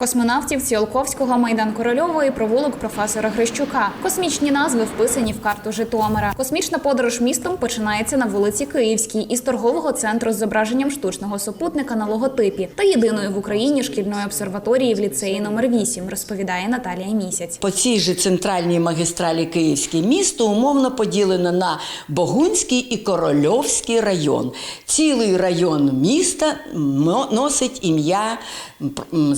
Космонавтів Ціолковського, Майдан Корольової, провулок професора Грищука. Космічні назви вписані в карту Житомира. Космічна подорож містом починається на вулиці Київській із торгового центру з зображенням штучного супутника на логотипі та єдиної в Україні шкільної обсерваторії в ліцеї номер 8, розповідає Наталія Місяць. По цій же центральній магістралі Київське місто умовно поділено на Богунський і Корольовський район. Цілий район міста носить ім'я м,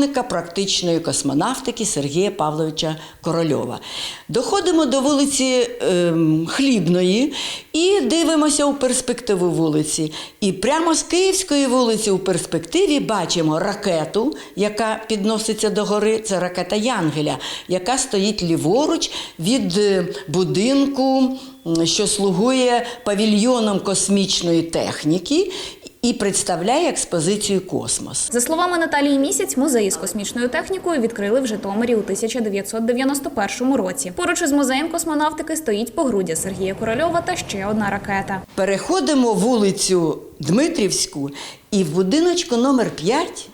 засновника практичної космонавтики Сергія Павловича Корольова. Доходимо до вулиці ем, Хлібної і дивимося у перспективу вулиці. І прямо з Київської вулиці у перспективі бачимо ракету, яка підноситься до гори. Це ракета Янгеля, яка стоїть ліворуч від е, будинку, що слугує павільйоном космічної техніки і представляє експозицію Космос. За словами Наталії Місяць, музеї з космічною технікою відкрили в Житомирі у 1991 році. Поруч із музеєм космонавтики стоїть погруддя Сергія Корольова та ще одна ракета. Переходимо вулицю Дмитрівську, і в будиночку номер 5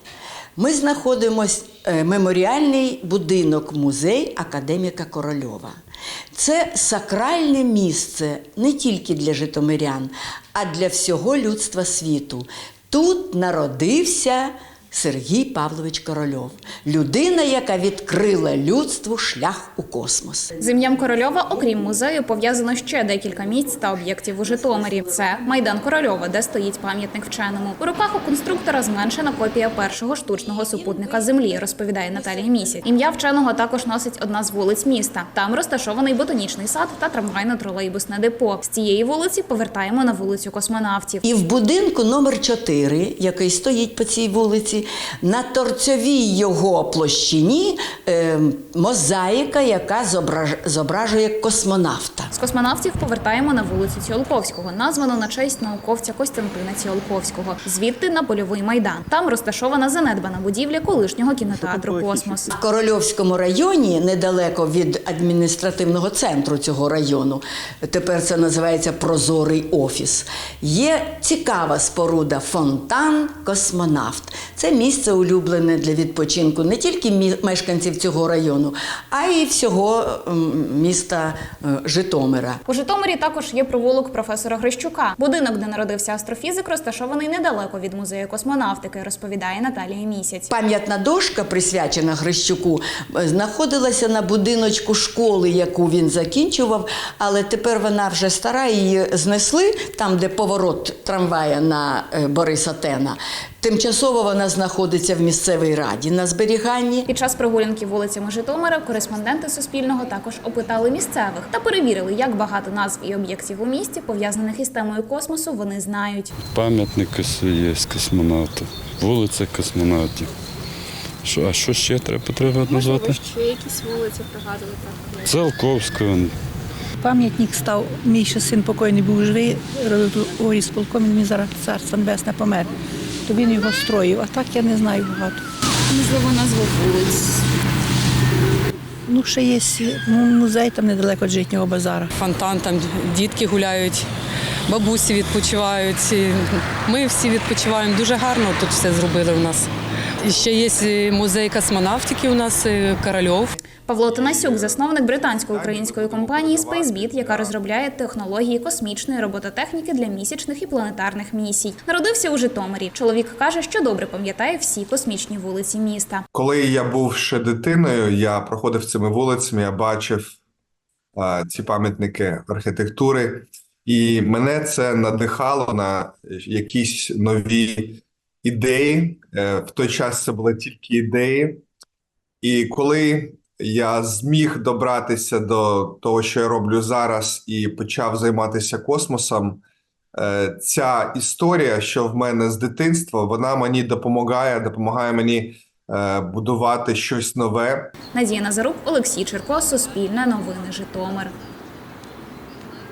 ми знаходимось е, меморіальний будинок музей академіка Корольова. Це сакральне місце не тільки для житомирян, а для всього людства світу. Тут народився Сергій Павлович Корольов, людина, яка відкрила людству шлях у космос. З ім'ям Корольова, окрім музею, пов'язано ще декілька місць та об'єктів у Житомирі. Це майдан Корольова, де стоїть пам'ятник вченому. У руках у конструктора зменшена копія першого штучного супутника Землі, розповідає Наталія Місяць. Ім'я вченого також носить одна з вулиць міста. Там розташований ботанічний сад та трамвайно-тролейбусне депо. З цієї вулиці повертаємо на вулицю космонавтів. І в будинку номер 4, який стоїть по цій вулиці, на торцьовій його площині е, мозаїка, яка зображ- зображує космонавта. З космонавтів повертаємо на вулицю Ціолковського, названу на честь науковця Костянтина Ціолковського. Звідти на польовий майдан. Там розташована занедбана будівля колишнього кінотеатру Космос. В Корольовському районі, недалеко від адміністративного центру цього району, тепер це називається Прозорий офіс. Є цікава споруда фонтан Космонавт. Це місце улюблене для відпочинку не тільки мешканців цього району, а й всього міста е, Житомира. У Житомирі також є провулок професора Грищука. Будинок, де народився астрофізик, розташований недалеко від музею космонавтики, розповідає Наталія Місяць. Пам'ятна дошка, присвячена Грищуку, е, знаходилася на будиночку школи, яку він закінчував, але тепер вона вже стара, її знесли там, де поворот трамвая на е, Бориса Тена. Тимчасово вона знаходиться в місцевій раді на зберіганні. Під час прогулянки вулицями Житомира кореспонденти Суспільного також опитали місцевих та перевірили, як багато назв і об'єктів у місті, пов'язаних із темою космосу, вони знають. Пам'ятник ось є космонавтів, вулиця космонавтів. Що, а що ще треба потрібно назвати? ще якісь вулиці пригадувати? Циолковського. Пам'ятник став, мій ще син покойний був живий, говорить з полком, він зараз царство небесне помер. То він його строїв, а так я не знаю багато. Можливо, назва вулиць. Ну, ще є ну, музей там недалеко від житнього базара. фонтан, там дітки гуляють, бабусі відпочивають. Ми всі відпочиваємо. Дуже гарно тут все зробили у нас. І ще є музей космонавтики у нас е, Корольов. Павло Танасюк, засновник британсько-української компанії SpaceBit, яка розробляє технології космічної робототехніки для місячних і планетарних місій. Народився у Житомирі. Чоловік каже, що добре пам'ятає всі космічні вулиці міста. Коли я був ще дитиною, я проходив цими вулицями, я бачив а, ці пам'ятники архітектури, і мене це надихало на якісь нові ідеї. Е, В той час це були тільки ідеї. І коли я зміг добратися до того, що я роблю зараз, і почав займатися космосом, е, ця історія, що в мене з дитинства, вона мені допомагає, допомагає мені е, будувати щось нове. Надія Назарук, Олексій Черко, Суспільне новини Житомир.